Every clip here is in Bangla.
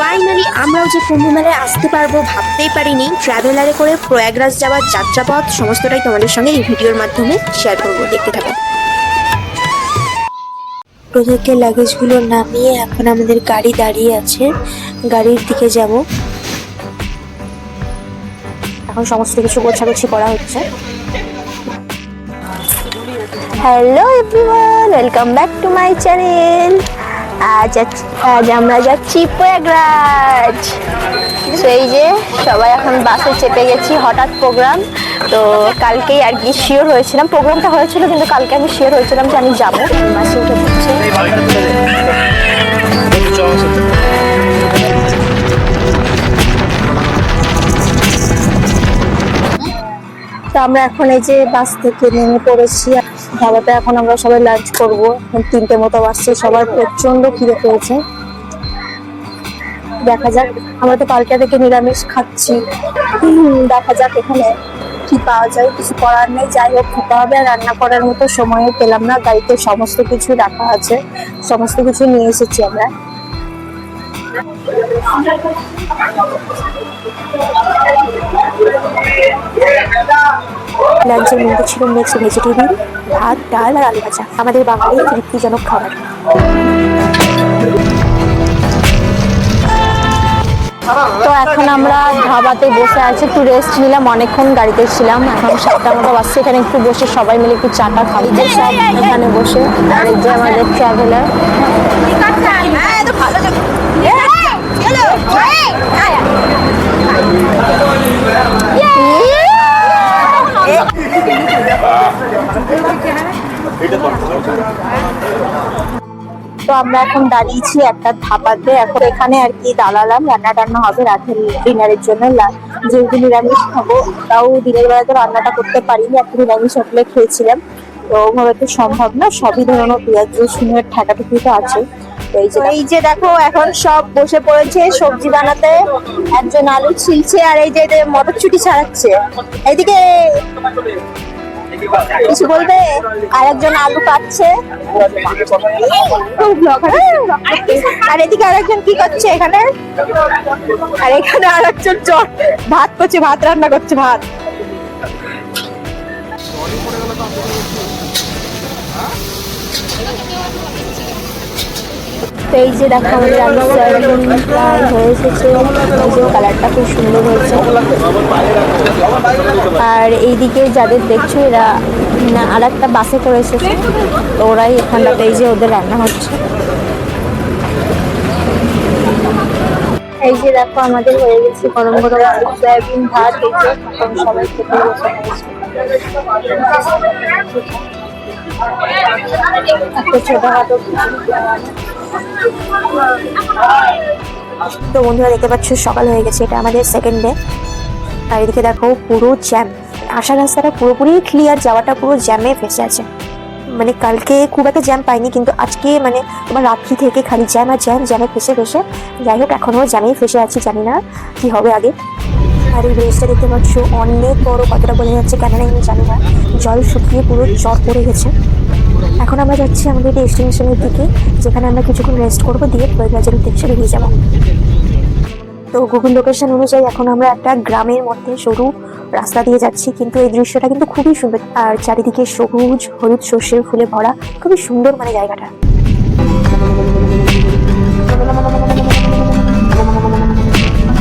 ফাইনালি আমরাও যে কুম্ভ মেলায় আসতে পারব ভাবতেই পারিনি। ট্রাভেলারে করে প্রয়াগরাজ যাওয়ার যাত্রাপথ সমস্তটাই তোমাদের সঙ্গে এই ভিডিওর মাধ্যমে শেয়ার করব। দেখতে থাকো। প্রত্যেকের লাগেজগুলো নামিয়ে এখন আমাদের গাড়ি দাঁড়িয়ে আছে। গাড়ির দিকে যাব। এখন সমস্ত কিছু গোছাগুছি করা হচ্ছে। Hello everyone welcome back to my channel আজ আজ- আমরা যাচ্ছি প্রয়াগরাজ। এই যে সবাই এখন বাসে চেপে গেছি, হঠাৎ প্রোগ্রাম। তো কালকেই আর কি শিওর হয়েছিলাম। প্রোগ্রামটা হয়েছিল কিন্তু কালকে আমি শিওর হয়েছিলাম যে আমি যাব। বাসে তো আমরা এখন এই যে বাস থেকে নেমে পড়েছি। ধাবাতে এখন আমরা সবাই লাঞ্চ করব। তিনটে মতো বাসছে সবার প্রচণ্ড খিদে পেয়েছে। দেখা যাক, আমরা তো কালকে থেকে নিরামিষ খাচ্ছি। দেখা যাক এখানে কি পাওয়া যায়, কিছু করার নেই। যাই হোক, খেতে হবে, আর রান্না করার মতো সময়ও পেলাম না। গাড়িতে সমস্ত কিছু রাখা আছে। সমস্ত কিছু নিয়ে এসেছি আমরা। লাঞ্চের মধ্যে ছিল মিক্সড ভেজিটেবিল ভাত ডাল আর আলু ভাজা। আমাদের বাঙালির তৃপ্তিজনক খাবার। তো এখন আমরা ধাবাতে বসে আছি, একটু রেস্ট নিলাম, অনেকক্ষণ গাড়িতে ছিলাম। এখন সাতটা মতো বাসছে এখানে একটু বসে সবাই মিলে একটু চাটা খাব সব এখানে বসে যে আমাদের ট্রাভেলার তো আমরা এখন দাঁড়িয়েছি একটা ধাবাতে এখন এখানে আর কি দাঁড়ালাম, রান্না টান্না হবে রাতের ডিনারের জন্য। যেহেতু নিরামিষ খাব, তাও দিনের বেলা তো রান্নাটা করতে পারিনি, একটা নিরামিষ হোটেলে খেয়েছিলাম। তো ওভাবে তো সম্ভব না, সবই ধরনের পেঁয়াজ রসুনের ঠাটাটুকি তো আছে। এই যে দেখো এখন সব বসে পড়েছে সবজি বানাতে। একজন আলু ছিলছে আর এই যে এদের মটরশুটি ছাড়াচ্ছে। এইদিকে কিছু বলবে? আর একজন আলু কাটছে। আর এদিকে আরেকজন কি করছে এখানে? আর এখানে আরেকজন চ- ভাত করছে ভাত রান্না করছে ভাত। তো এই যে দেখো আমাদের আলু সয়াবিন হয়ে এসেছে। কালারটা খুব সুন্দর হয়েছে। আর এইদিকে যাদের দেখছ, এরা আর একটা বাসে করে এসেছে। তো ওরাই এখানটাতে এই যে ওদের রান্না হচ্ছে। এই যে দেখো আমাদের হয়ে গেছে গরম গরম সয়াবিন, ভাত এখন সবাই খেতে একটা ছোটখাটো তো বন্ধুরা দেখতে পাচ্ছ, সকাল হয়ে গেছে, এটা আমাদের সেকেন্ড ডে আর এদিকে দেখো, পুরো জ্যাম আসার রাস্তাটা পুরোপুরি ক্লিয়ার যাওয়াটা পুরো জ্যামে ফেসে আছে। মানে কালকে খুব একটা জ্যাম পাইনি, কিন্তু আজকে মানে তোমার রাত্রি থেকে খালি জ্যাম আর জ্যাম জ্যামে ফেসে ফেসে যাই হোক, এখনও জ্যামেই ফেসে আছি, জানি না কি হবে আগে। আর এই ব্রিজটা দেখতে পাচ্ছ, অনেক বড়, কতটা বোঝা যাচ্ছে কেন না আমি জানি না, জল শুকিয়ে পুরো জল পড়ে গেছে। এখন আমরা যাচ্ছি আমাদের ডেস্টিনেশনের দিকে, যেখানে আমরা কিছুক্ষণ রেস্ট করব, দিয়ে প্রয়োজনের উদ্দেশ্যে বেরিয়ে যাব। তো গুগল লোকেশন অনুযায়ী এখন আমরা একটা গ্রামের মধ্যে সরু রাস্তা দিয়ে যাচ্ছি, কিন্তু এই দৃশ্যটা কিন্তু খুবই সুন্দর। আর চারিদিকে সবুজ, হলুদ শস্যের ফুলে ভরা, খুবই সুন্দর মানে জায়গাটা।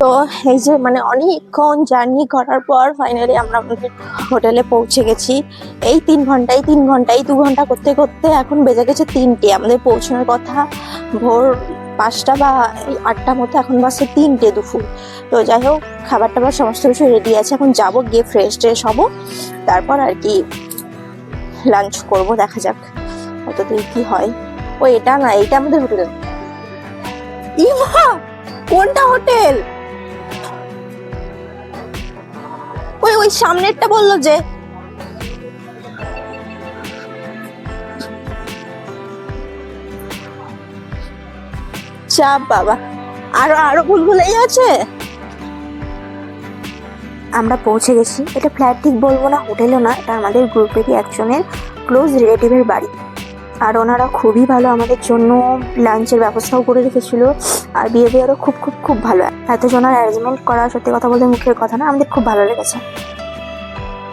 তো এই যে মানে অনেকক্ষণ জার্নি করার পর ফাইনালি আমরা আমাদের হোটেলে পৌঁছে গেছি। এই তিন ঘন্টায় তিন ঘন্টায়, দু ঘণ্টা করতে করতে এখন বেজে গেছে তিনটে। আমাদের পৌঁছানোর কথা ভোর পাঁচটা বা আটটা মতো এখন বাসে তিনটে দুপুর। তো যাই হোক খাবার টাবার সমস্ত কিছু রেডি আছে। এখন যাব, গিয়ে ফ্রেশ ট্রেশ হব। তারপর আর কি লাঞ্চ করব, দেখা যাক কতদূর কি হয়। ও, এটা না এটা আমাদের হোটেল ইমা, কোনটা হোটেল ওই ওই সামনেরটা বলল যে চাপ বাবা। আরও আরও ভুলভুলাই আছে? আমরা পৌঁছে গেছি। এটা ফ্ল্যাট ঠিক বলব না, হোটেলও না, এটা আমাদের গ্রুপেরই একজনের ক্লোজ রিলেটিভের বাড়ি। আর ওনারা খুবই ভালো আমাদের জন্য লাঞ্চের ব্যবস্থাও করে রেখেছিল। আর বিহেভিয়ারও খুব খুব খুব ভালো। এতজনের অ্যারেঞ্জমেন্ট করা সত্যি কথা বলতে মুখের কথা না আমাদের খুব ভালো লেগেছে।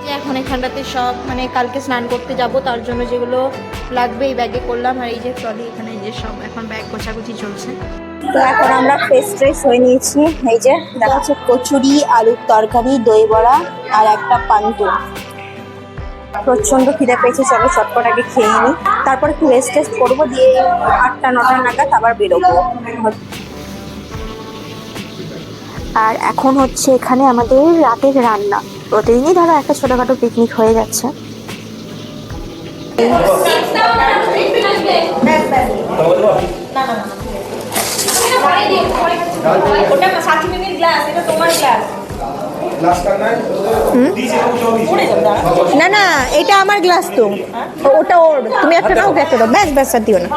যে এখন এখানটাতে সব মানে কালকে স্নান করতে যাব তার জন্য যেগুলো লাগবে এই ব্যাগে করলাম আর এই যে ট্রলি এখানে এই যে সব এখন ব্যাগ গোছাগুছি চলছে। তো এখন আমরা ফ্রেশ ট্রেশ হয়ে নিয়েছি। এই যে দেখা যাচ্ছে কচুরি আলুর তরকারি দই বড়া আর একটা পান্তু প্রচণ্ড খিদে পেয়েছে, চলো চটপট আগে খেয়ে নিই। তারপর একটু রেস্ট টেস্ট করব, দিয়ে আটটা, নটা নাগাদ আবার বেরোবো। আর এখন হচ্ছে এখানে আমাদের রাতের রান্না। প্রতিদিনই ধরো একটা ছোটোখাটো পিকনিক হয়ে যাচ্ছে। না না এটা আমার গ্লাস তো। ওটা ওর। তুমি একটা নাও ওকে একটা দাও। ব্যাস ব্যাস আর দিও না।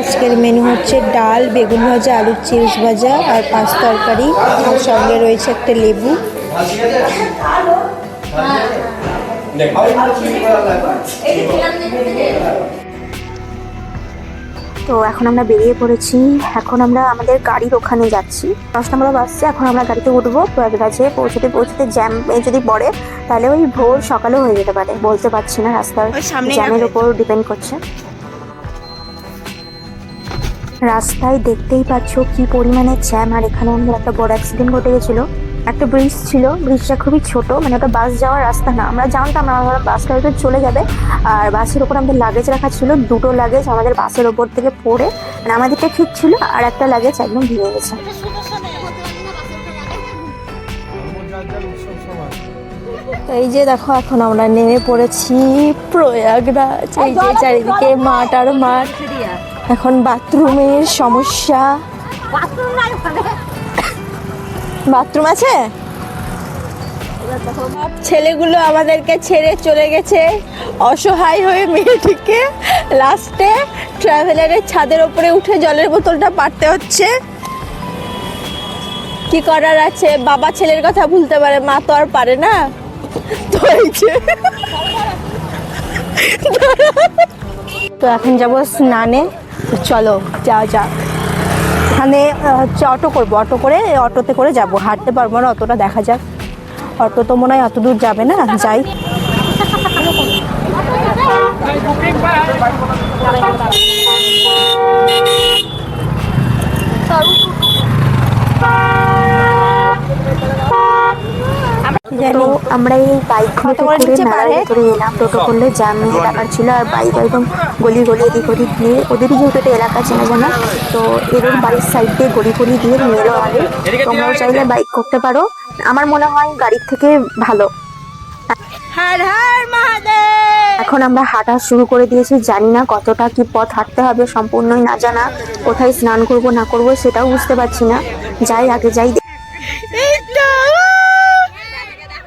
আজকের মেনু হচ্ছে ডাল বেগুন ভাজা আলুর চিপস ভাজা আর পাঁচ তরকারি। আর সঙ্গে রয়েছে একটা লেবু। তো এখন আমরা বেরিয়ে পড়েছি। এখন আমরা আমাদের গাড়ির ওখানে যাচ্ছি। দশটা আমরা বাসছে এখন আমরা গাড়িতে উঠবো। প্রয়াগরাজে পৌঁছতে পৌঁছতে জ্যাম যদি পড়ে তাহলে ওই ভোর সকালেও হয়ে যেতে পারে। বলতে পারছি না রাস্তার জ্যামের। উপর ডিপেন্ড করছে। রাস্তায় দেখতেই পাচ্ছ কি পরিমাণে জ্যাম। আর এখানে আমাদের একটা বড় অ্যাক্সিডেন্ট ঘটে গেছিল। একটা ব্রিজ ছিল ব্রিজটা খুবই ছোট মানে ওটা বাস যাওয়ার রাস্তা না। আমরা জানতাম না, আমরা বাসটা হয়তো চলে যাবে। আর বাসের ওপর আমাদের লাগেজ রাখা ছিল, দুটো লাগেজ আমাদের বাসের ওপর থেকে পড়ে মানে আমাদেরটা ঠিক ছিল, আর একটা লাগেজ একদম ভেঙে গেছে। এই যে দেখো, এখন আমরা নেমে পড়েছি প্রয়াগরাজ। এই যে চারিদিকে মাঠ আর মাঠ। এখন বাথরুমের সমস্যা। বাথরুম আছে? সব ছেলেগুলো আমাদেরকে ছেড়ে চলে গেছে। অসহায় হয়ে মেয়েটিকে লাস্টে ট্রাভেলারের ছাদের ওপরে উঠে জলের বোতলটা পারতে হচ্ছে। কি করার আছে? বাবা ছেলের কথা ভুলতে পারে, মা তো আর পারে না। তো তো এখন যাব স্নানে। চলো, যাওয়া যাক। এখানে হচ্ছে অটো করব অটো করে অটোতে করে যাব। হাঁটতে পারব না, অতটা দেখা যাক। অটো তো মনে হয় অত দূর যাবে না যাই। তো আমরা এই বাইকগুলোতে করে করে নিচে ভিতরে এলাম। টোটো করলে জ্যাম এলাকার ছিল আর বাইক একদম গলি গলি এদিক ওদিক দিয়ে ওদেরই যেহেতু এটা এলাকা চেনা জানা তো এদের বাড়ির সাইড দিয়ে গড়ি গড়ি দিয়ে নিয়ে আগে তোমরাও চাইলে বাইক করতে পারো। আমার মনে হয় গাড়ির থেকে ভালো। হর হর মহাদেব! এখন আমরা হাঁটা শুরু করে দিয়েছি। জানি না কতটা কি পথ হাঁটতে হবে সম্পূর্ণই না জানা। কোথায় স্নান করব না করব সেটাও বুঝতে পারছি না। যাই আগে যাই।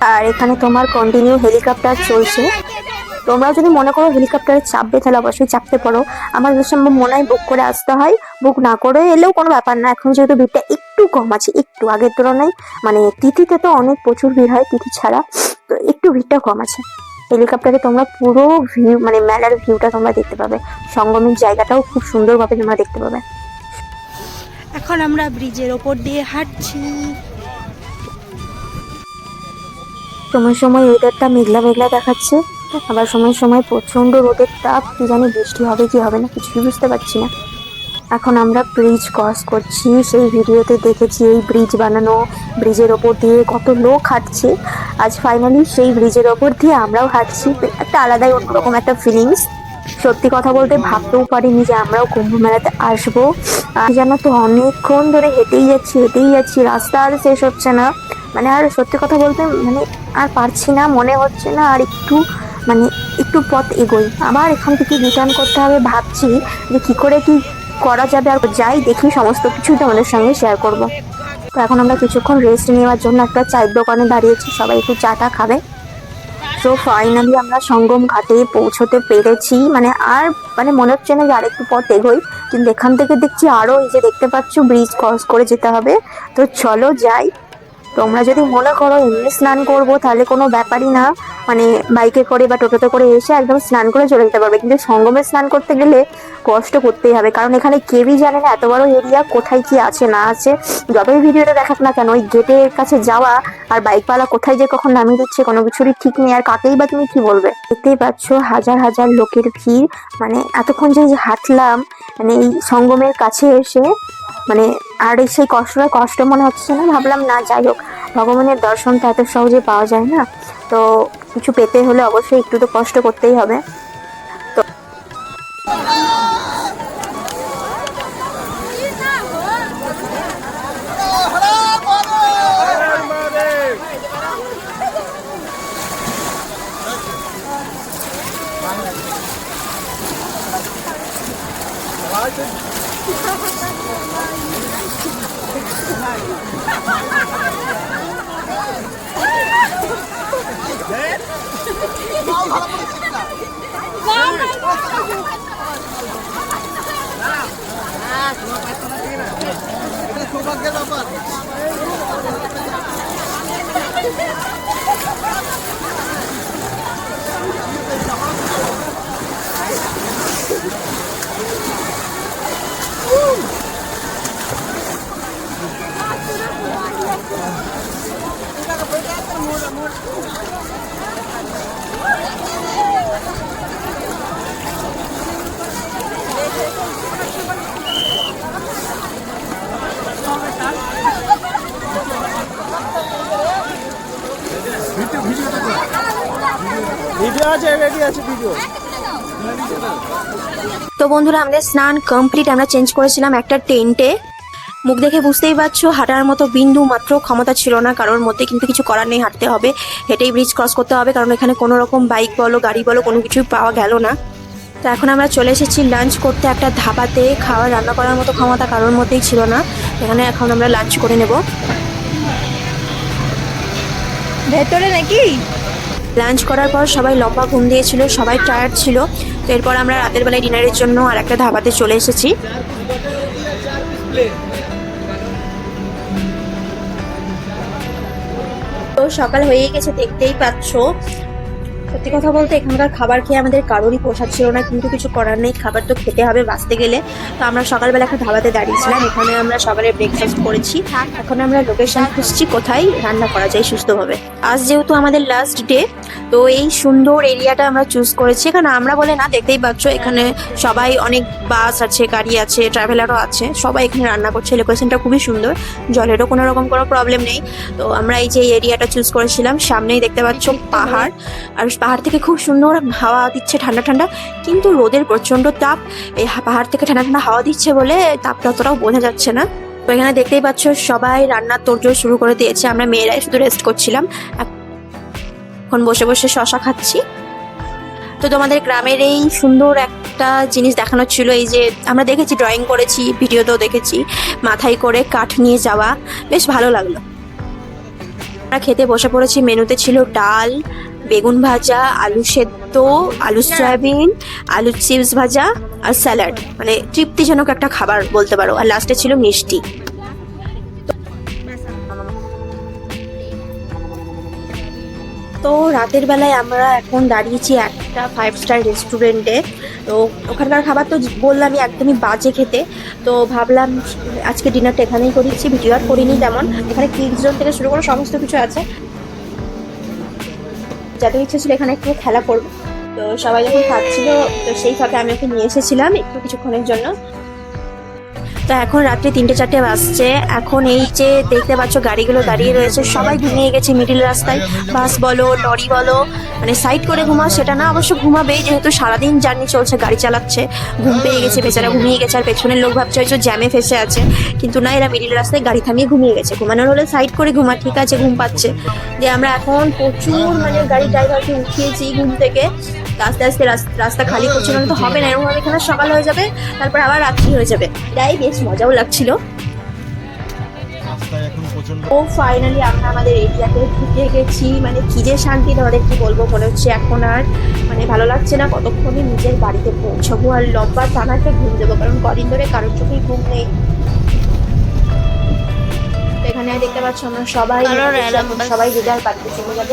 আর এখানে তোমার কন্টিনিউ হেলিকপ্টার চলছে। তোমরা যদি মনে করো হেলিকপ্টারে চাপবে তাহলে অবশ্যই চাপতে পারো। আমার সম্ভব মনে হয় বুক করে আসতে হয়। বুক না করে এলেও কোনো ব্যাপার না। এখন যেহেতু ভিড়টা একটু কম আছে, একটু আগের তুলনায়। মানে তিথিতে তো অনেক প্রচুর ভিড় হয় তিথি ছাড়া। তো একটু ভিড়টা কম আছে। হেলিকপ্টারে তোমরা পুরো ভিউ মানে মেলার ভিউটা তোমরা দেখতে পাবে। সঙ্গমের জায়গাটাও খুব সুন্দরভাবে তোমরা দেখতে পাবে। এখন আমরা ব্রিজের ওপর দিয়ে হাঁটছি। সময় সময় ওয়েদারটা মেঘলা মেঘলা দেখাচ্ছে, আবার সময় সময় প্রচণ্ড রোদের তাপ, কি জানি বৃষ্টি হবে, কি হবে না, কিছুই বুঝতে পারছি না। এখন আমরা ব্রিজ ক্রস করছি, সেই ভিডিওতে দেখেছি এই ব্রিজ বানানো ব্রিজের ওপর দিয়ে কত লোক হাঁটছে। আজ ফাইনালি সেই ব্রিজের ওপর দিয়ে আমরাও হাঁটছি, একটা আলাদাই অন্যরকম একটা ফিলিংস সত্যি কথা বলতে ভাবতেও পারিনি যে আমরাও কুম্ভ মেলাতে আসব। জানো তো, অনেকক্ষণ ধরে হেঁটেই যাচ্ছি হেঁটেই যাচ্ছি, রাস্তা আর শেষ হচ্ছে না। মানে আর সত্যি কথা বলতে মানে আর পারছি না, মনে হচ্ছে না, আর একটু মানে একটু পথ এগোই। আবার এখান থেকে রিটার্ন করতে হবে ভাবছি যে কি করে কি করা যাবে, আর যাই দেখি সমস্ত কিছু তোমাদের সঙ্গে শেয়ার করব। তো এখন আমরা কিছুক্ষণ রেস্ট নেওয়ার জন্য একটা চায়ের দোকানে দাঁড়িয়েছি, সবাই একটু চাটা খাবে। তো ফাইনালি আমরা সঙ্গম ঘাটে পৌঁছতে পেরেছি। মানে আর মানে মনে হচ্ছে না যে আরেকটু পথ এগোই, কিন্তু এখান থেকে দেখছি আরও এই যে দেখতে পাচ্ছ ব্রিজ ক্রস করে যেতে হবে। তো চলো যাই। তোমরা যদি মনে করো এমনি স্নান করব, তাহলে কোনো ব্যাপারই না। মানে বাইকে করে বা টোটোতে করে এসে একদম স্নান করে চলে যেতে পারবে। কিন্তু সঙ্গমে স্নান করতে গেলে কষ্ট করতেই হবে। কারণ এখানে কেউই জানে না এত বড় এরিয়া কোথায় কি আছে, না আছে। যতই ভিডিওটা দেখাক না কেন, ওই গেটের কাছে যাওয়া আর বাইকওয়ালা কোথায় যে কখন নামিয়ে দিচ্ছে, কোনো কিছুরই ঠিক নেই। আর কাকেই বা তুমি কি বলবে? দেখতেই পাচ্ছ হাজার হাজার লোকের ভিড়। মানে এতক্ষণ যে যে হাঁটলাম মানে এই সঙ্গমের কাছে এসে মানে আর সেই কষ্টটা কষ্ট মনে হচ্ছে না। ভাবলাম, না, যাই হোক, ভগবানের দর্শন তো এত সহজে পাওয়া যায় না। তো কিছু পেতে হলে অবশ্যই একটু তো কষ্ট করতেই হবে। ভিডিও আছে ভিডিও তো বন্ধুরা আমাদের স্নান কমপ্লিট আমরা চেঞ্জ করেছিলাম একটা টেন্টে মুখ দেখে বুঝতেই পারছ হাঁটার মতো বিন্দু মাত্র ক্ষমতা ছিল না কারোর মধ্যে কিন্তু কিছু করার নেই হাঁটতে হবে। হেঁটেই ব্রিজ ক্রস করতে হবে কারণ এখানে কোনো রকম বাইক বলো গাড়ি বলো কোনো কিছুই পাওয়া গেল না। তো এখন আমরা চলে এসেছি লাঞ্চ করতে একটা ধাবাতে খাওয়া রান্না করার মতো ক্ষমতা কারোর মধ্যেই ছিল না। এখানে এখন আমরা লাঞ্চ করে নেব। ভেতরে নাকি? লাঞ্চ করার পর সবাই লম্বা ঘুম দিয়েছিল, সবাই টায়ার্ড ছিল। তো এরপর আমরা রাতের বেলায় ডিনারের জন্য আর একটা ধাবাতে চলে এসেছি। তো সকাল হয়ে গেছে, দেখতেই পাচ্ছো। সত্যি কথা বলতে এখানকার খাবার খেয়ে আমাদের কারোরই পোষাচ্ছিল না, কিন্তু কিছু করার নেই, খাবার তো খেতে হবে বাঁচতে গেলে। তো আমরা সকালবেলা একটা ধাবাতে দাঁড়িয়েছিলাম, এখানে আমরা সকালে ব্রেকফাস্ট করেছি। এখন আমরা লোকেশন খুঁজছি কোথায় রান্না করা যায় সুস্থভাবে। আজ যেহেতু আমাদের লাস্ট ডে তো এই সুন্দর এরিয়াটা আমরা চুজ করেছি। এখানে আমরা বলে না, দেখতেই পাচ্ছ, এখানে সবাই অনেক বাস আছে, গাড়ি আছে ট্রাভেলারও আছে, সবাই এখানে রান্না করছে। লোকেশনটা খুবই সুন্দর, জলেরও কোনো রকম কোনো প্রবলেম নেই। তো আমরা এই যে এরিয়াটা চুজ করেছিলাম, সামনেই দেখতে পাচ্ছ পাহাড়। আর পাহাড় থেকে খুব সুন্দর হাওয়া দিচ্ছে, ঠান্ডা ঠান্ডা। কিন্তু রোদের প্রচণ্ড তাপ, এই পাহাড় থেকে ঠান্ডা ঠান্ডা হাওয়া দিচ্ছে বলে তাপটা অতটাও বোঝা যাচ্ছে না। তো এখানে দেখতেই পাচ্ছ, সবাই রান্নার তোড়জোড় শুরু করে দিয়েছে। আমরা মেয়েরাই শুধু রেস্ট করছিলাম। এখন বসে বসে শশা খাচ্ছি। তো তোমাদের গ্রামের এই সুন্দর একটা জিনিস দেখানো ছিল, এই যে আমরা দেখেছি ড্রয়িং করেছি, ভিডিওতেও দেখেছি, মাথায় করে কাঠ নিয়ে যাওয়া। বেশ ভালো লাগল। আমরা খেতে বসে পড়েছি, মেনুতে ছিল ডাল বেগুন ভাজা, আলু সেদ্ধ, আলু সয়াবিন, আলু চিপস ভাজা আর স্যালাড। মানে তৃপ্তিজনক একটা খাবার বলতে পারো। আর লাস্টে ছিল মিষ্টি। তো রাতের বেলায় আমরা এখন দাঁড়িয়েছি একটা ফাইভ স্টার রেস্টুরেন্টে তো ওখানকার খাবার তো বললামই, একদমই বাজে খেতে। তো ভাবলাম আজকে ডিনারটা এখানেই করেছি, ভিডিও আর করিনি তেমন। এখানে কিডস জোন থেকে শুরু করে সমস্ত কিছু আছে। যাদের ইচ্ছে ছিল এখানে একটু খেলা করব। তো সবাই যখন খাচ্ছিল তো সেই ফাঁকে আমি ওকে নিয়ে এসেছিলাম একটু কিছুক্ষণের জন্য। তো এখন রাত্রি তিনটে চারটে বাজছে। এখন এই যে দেখতে পাচ্ছ গাড়িগুলো দাঁড়িয়ে রয়েছে, সবাই ঘুমিয়ে গেছে মিডিল রাস্তায়। বাস বলো লরি বলো মানে সাইড করে ঘুমা সেটা না, অবশ্য ঘুমাবেই যেহেতু সারাদিন জার্নি চলছে, গাড়ি চালাচ্ছে, ঘুম পেয়ে গেছে, বেচারা ঘুমিয়ে গেছে, আর পেছনের লোক ভাবছে হয়তো জ্যামে ফেসে আছে, কিন্তু না, এরা মিডিল রাস্তায় গাড়ি থামিয়ে ঘুমিয়ে গেছে। ঘুমানোর হলে সাইড করে ঘুমা, ঠিক আছে, ঘুম পাচ্ছে। যে আমরা এখন প্রচুর মানে গাড়ি ড্রাইভারকে উঠিয়েছি ঘুম থেকে। আস্তে আস্তে রাস- রাস্তা খালি করছে না তো হবে না এরকম এখানে সকাল হয়ে যাবে তারপর আবার রাত্রি হয়ে যাবে। তাই বেশ মজাও লাগছিল। ও ফাইনালি আমরা আমাদের এরিয়াতে ঢুকে গেছি। মানে কি যে শান্তি তোমাদের কি বলব মনে হচ্ছে এখন আর মানে ভালো লাগছে না। কতক্ষণে নিজের বাড়িতে পৌঁছাবো আর লম্বা টানাতে ঘুম দেবো কারণ কদিন ধরে কারোর চোখেই ঘুম নেই। তো এখানে দেখতে পাচ্ছ আমরা সবাই। সবাই যে যার বাড়িতে চলে যাব।